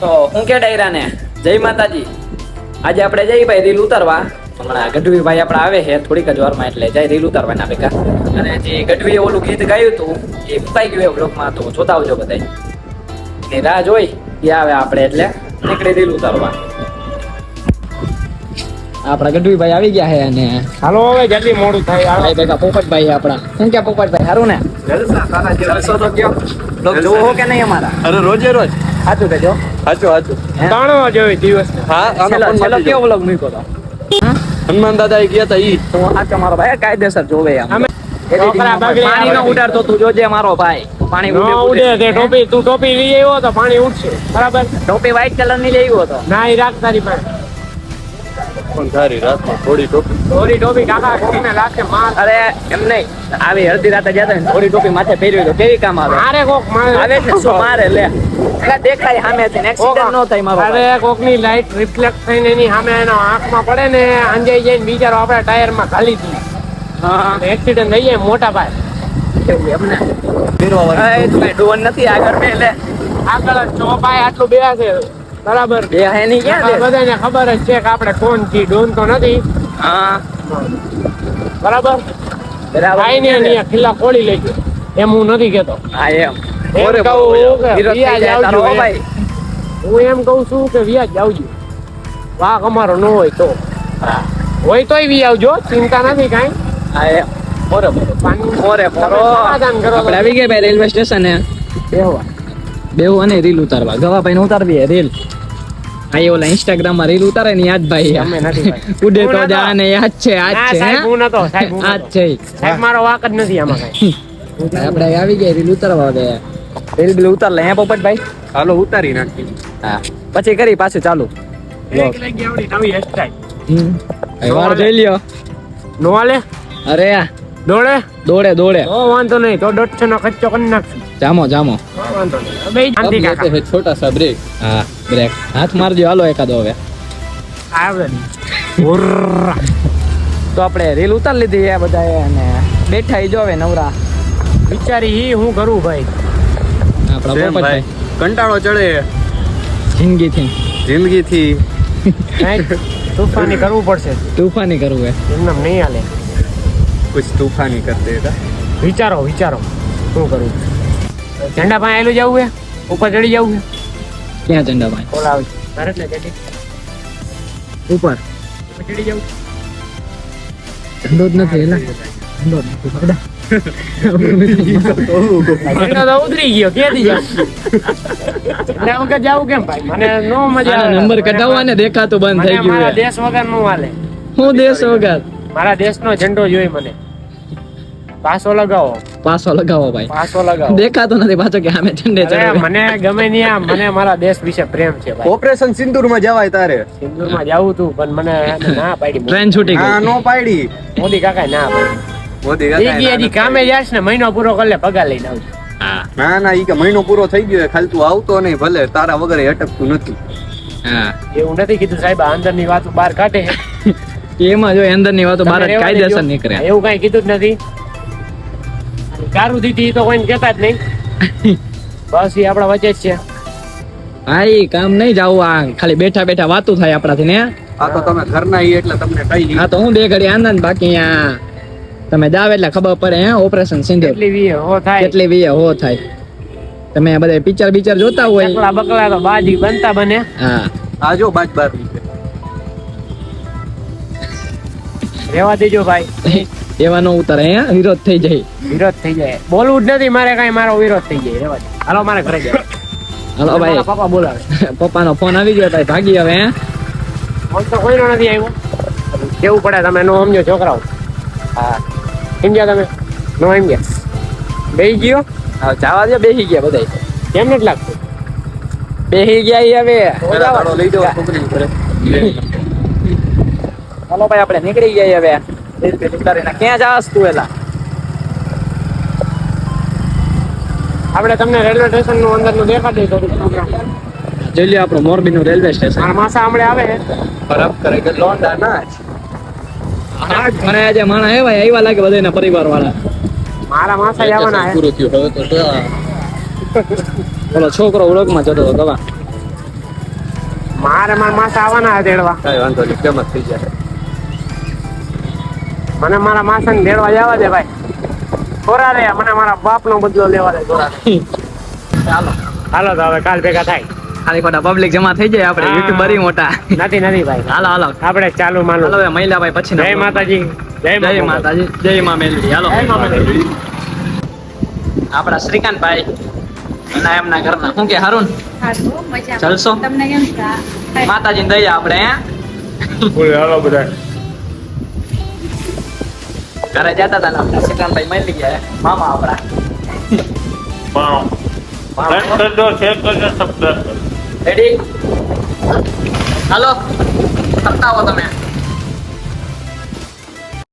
તો હું કે ડાયરાને જય માતાજી. આજે આપણે જઈ ભાઈ રીલ ઉતારવા. હમણાં ગઢવી ભાઈ આપણે આવે છે થોડીક જ વારમાં એટલે જાય રીલ ઉતારવાના ભેગા. અને જે ગઢવીએ ઓલું ગીત ગાયું હતું એ ઉતાઈ ગયું એ બ્લોગમાં તો જોતા આવજો બધા ની રાહ જોઈ એ આવે આપણે એટલે નીકળી રીલ ઉતારવા. આપણા ગઢવી ભાઈ આવી ગયા છે અને હાલો હવે જલ્દી મોડું થાય? આ ભાઈ ભેગા પોપટભાઈ આપણા. શું કે પોપટભાઈ સારું ને? જલસો તો કયો. જોવો કે નહીં અમારા? અરે રોજે રોજ. સાચું કહેજો. સાચું સાચું. તાણવા જેવી દિવસ હા આનો ફોન કેવો બ્લોગ મૂક્યો તો? હનુમાન દાદા એ ગયા તા ઈ. તો આ તમારો ભાઈ કાયદેસર જોવે આમ અમે પાણી નો આવે. ઉડાડતો તું જોજે મારો ભાઈ. પાણી ઉડે તે ટોપી તું ટોપી લઈ આવ્યો તો પાણી ઉડશે. બરાબર? ટોપી વ્હાઈટ કલરની લઈ ગયો તો. ના એ રાખ તારી પાસે. પણ રાતમાં થોડી ટોપી. થોડી ટોપી કાકા કોકને રાખે માર. અરે એમ નહીં. આવી હળદી રાતે જતા ને થોડી ટોપી માથે પહેરવી તો કેવી કામ આવે? મારે કોક મારે આવે છે શું મારે લે. એટલે દેખાય સામેથી ને એક્સિડન્ટ ન થાય મારો અરે કોકની લાઈટ રિફ્લેક્ટ થઈને એની સામે એના આંખમાં પડે ને અંજાઈ જાય ને આપડે ટાયરમાં ખાલી દઈએ હા. એક્સિડન્ટ થઈ જાય મોટા ભાઈ. એમને એ તું ડોન નથી આગળ બે લે. આગળ જ છો આટલું બે છે. બરાબર? બે હે નહીં ક્યાં બધાને ખબર જ છે કે આપણે કોણ છીએ ડોન તો નથી. હા. બરાબર? બરાબર. ભાઈ ને અહીંયા ખિલ્લા ખોલી લેજો. એમ હું નથી કેતો હા એમ. ઓરે કે ભાઈ. હું એમ કહું છું કે વ્યાજ આવજો. વાક અમારો ન હોય તો. હોય તોય વી આવજો ચિંતા નથી કાંઈ. હા એમ. બરોબર ઓરે આપણે આવી ગયા રેલવે સ્ટેશને. બેહવા. બેવું અને રીલ ઉતારવા. ગવાભાઈ ને ઉતારવી રીલ. આ ઓલા ઇન્સ્ટાગ્રામમાં રીલ ઉતારે ને યાદ ભાઈ અમે નથી ભાઈ. ઉડે તો. જા ને યાદ છે આજ છે સાહેબ, હું? નતો, સાહેબ, હું આ છે. સાહેબ મારો વાક જ નથી આમાં કઈ. આપણે આવી ગયા રીલ ઉતારવા હવે. રીલ બીલ ઉતાર લે હે પોપટભાઈ? હાલો ઉતારી નાખી હા. પછી કરી પાછું ચાલુ. એક લાગી આવડી નવી hairstyle. હમ. વાર જોઈ લ્યો. નો આલે અરે દોડે? દોડે દોડે. ઓ વાંધો નહીં. તો દોઢસો નો ખર્ચો કરી નાખશું. જામો જામો. વાંધો નહીં. હે છોટા સા બ્રેક. હા બ્રેક. હાથ મારજો. હાલો એકાદો હવે. આવે તો આપણે રીલ ઉતાર લીધી એ બધાએ અને બેઠા એ જોવે નવરા. વિચારી ઈ હું કરું ભાઈ? આપણા ભાઈ કંટાળો ચડે. જિંદગીથી. જિંદગીથી. કાંઈક તોફાની કરવું પડશે. તૂફાની કરવું એમને એમ નહીં હાલે. કુછ તૂફાની કરતે હતા વિચારો વિચારો. શું કરું? ઝંડા પાસે આવેલું જવું હે? ઉપર ચડી જવું હે? ક્યાં ઝંડા પાસે ઓલા આવે ભારત ને ઉપર. ચડી જવું. ઝંડો જ નથી એલા ઝંડો નથી ઉતરી ગયો ક્યાંથી જાવ જાવું કેમ ભાઈ? મને નો મજા નંબર કઢાવવા ને દેખાતું બંધ થઈ ગયું મારા દેશ વગરનું હાલે. હું દેશ વગર? મારા દેશનો ઝંડો જોઈ મને. પાસો લગાવો. પાસો લગાવો ભાઈ. પાસો લગાવો. દેખાતો નથી પાછો કે આમે ઠંડે ચડે મને ગમે નહીં આ મને મારા દેશ વિશે પ્રેમ છે ભાઈ. ઓપરેશન સિંદૂરમાં જવાય તારે. સિંદૂરમાં જાવું તું પણ મને ના પાડી ટ્રેન છૂટી ગઈ. નો પાડી. મોદી કાકા ના પાડી. મોદી ઈ કાકાએ કે ના હજી નથી કામે જાશ ને મહિનો પૂરો કરી લે પગાર લઈને આવજો. ના ના ઈ કે મહિનો પૂરો થઈ ગયો ખાલી તું આવતો નહીં ભલે તારા વગર અટકતું નથી. હા. એવું નથી કીધું સાહેબ અંદરની વાતો બહાર કાઢે એમાં જો અંદરની વાતો બહાર કાયદેસર નીકળે. એવું કઈ કીધું જ નથી. કારું દીધી તો કોઈને કહેતા જ નહીં. બસ એ આપણા વચ્ચે જ છે. હા કામ નહીં જાવું આ ખાલી બેઠા બેઠા વાતો થાય આપણાથી ને? આ તો તમે ઘરના ઈ એટલે તમને કઈ આ તો હું બે ઘડી આનંદ બાકી અહીંયા તમે જાવ એટલે ખબર પડે હે? ઓપરેશન સિંધુ. કેટલી વી હો થાય. કેટલી વીએ હો થાય. તમે બધા પિક્ચર પિક્ચર જોતા હોય. બકલા તો બાજી બનતા બને. હા. આ જો બાજ બાર. રેવા દેજો ભાઈ. એવા નો ઉતારે. હે? વિરોધ થઈ જાય. વિરોધ થઈ જાય. બોલવું જ નથી મારે કઈ મારો વિરોધ થઈ જાય. રેવા હાલો મારે ઘરે જાય હાલો ભાઈ. પપ્પા બોલાવે. પપ્પાનો ફોન આવી ગયો ભાઈ. ભાગી હવે હે? ફોન તો કોઈનો નથી આવ્યો. કેવું પડે તમે નો સમજો છોકરાઓ. હા. સમજ્યા તમે? નો સમજ્યા? બેસી ગયો? હવે જવા દે બેસી ગયા બધા કેમ નથી લાગતું? બેસી ગયા ઈ હવે. લઈ જાઓ હાલો ભાઈ આપણે નીકળી ગયા હવે. બીલ ક્યાં જાસ તું એલા? આપણે તમને રેલવે સ્ટેશનનું અંદરનું દેખાડી દઉં પ્રોગ્રામ જોઈ લ્યો આપણું મોરબી નું રેલવે સ્ટેશન. માસા હમણે આવે ખરાબ કરે કે લોંડા ના જ. માણા આવ્યા લાગે બધા પરિવાર વાળા મારા માસા હે. પૂરું થયું હવે તો તો છોકરો વ્લોગમાં જતો હતો ગવા મારે મારા માસા આવવાના તેડવા. કાંઈ વાંધો નહીં ફેમસ થઈ જાય. મને મારા માસન ભેળવા જવા દે ભાઈ. ખોરા રે મને મારા બાપ નો બદલો લેવા દે ખોરા ચાલો. હાલો તો હવે કાલ ભેગા થાય. ખાલી ખોટા પબ્લિક જમા થઈ જાય આપણે યુટ્યુબર મોટા. નથી નથી ભાઈ. હાલો હાલો. આપણે ચાલુ હાલો હવે મહિલા ભાઈ પછી જય માતાજી. જય જય માતાજી. જય મા મેલડી. હાલો. આપણા શ્રીકાંતભાઈ અને એમના ઘરના. શું કે હારું સારું, મજામાં. તમને કેમ માતાજી દયા આપણે હે? હાલો બધા ઘરે જતા હતા ને શ્રીકાંતભાઈ મળી ગયા મામા આપણા. રેડી હાલો. હો તમે.